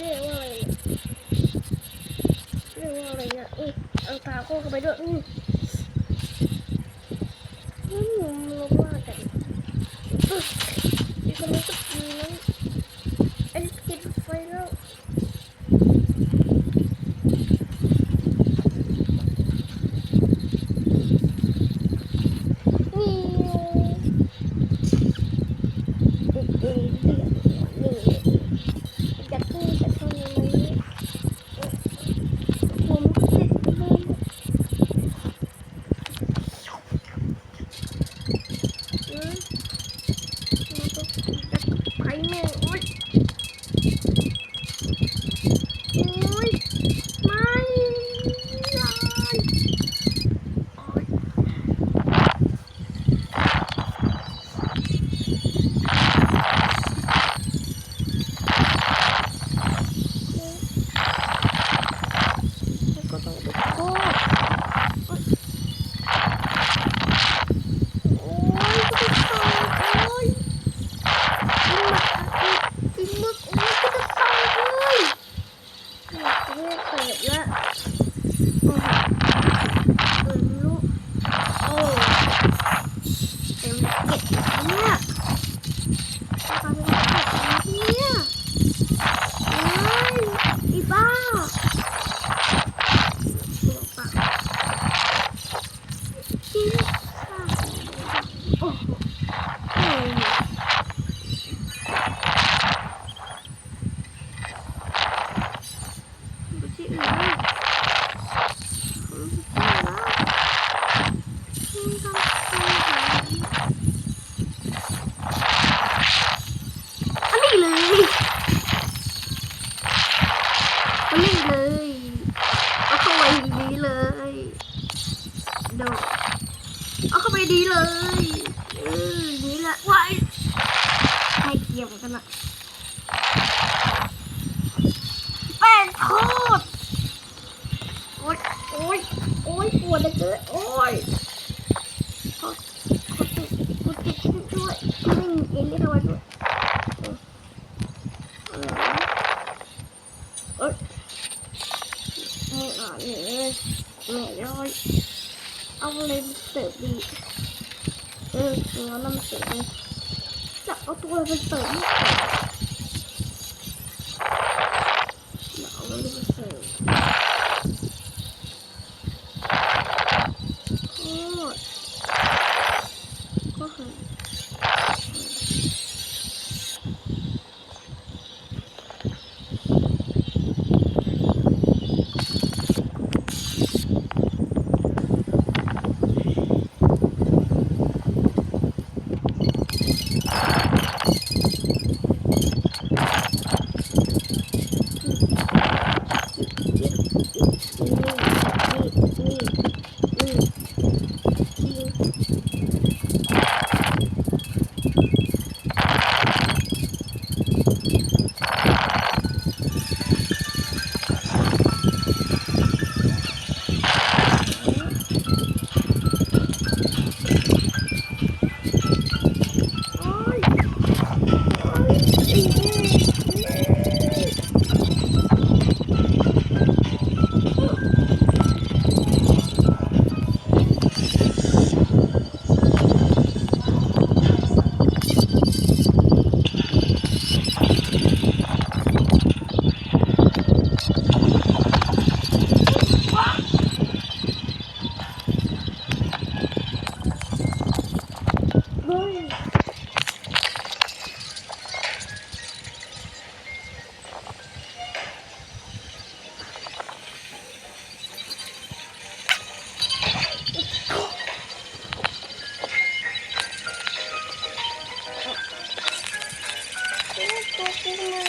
เรียกว่าอะไรเรียกว่าอะไรเนี่ยอุ้ยเอาตาโค้งเข้าไปด้วยอือ อันนี้เลยเอาเข้าไปดีเลยโดดเอาเข้าไปดีเลยเออนี่แหละว้ายให้เกี่ยวกันอะแป้งทอดโอ๊ยโอ๊ยโอ๊ยปวดเหลือเกินโอ๊ยขอขอติดขอติดด้วยไม่มีเอ็นได้ทำไมด้วยเออเอ้ย ไม่อ่านเลยแม่ร้อย เอาเลยเสิร์ฟดีเออเนื้อน้ำเสิร์ฟดีจะเอาตัวไปเสิร์ฟ Thank you.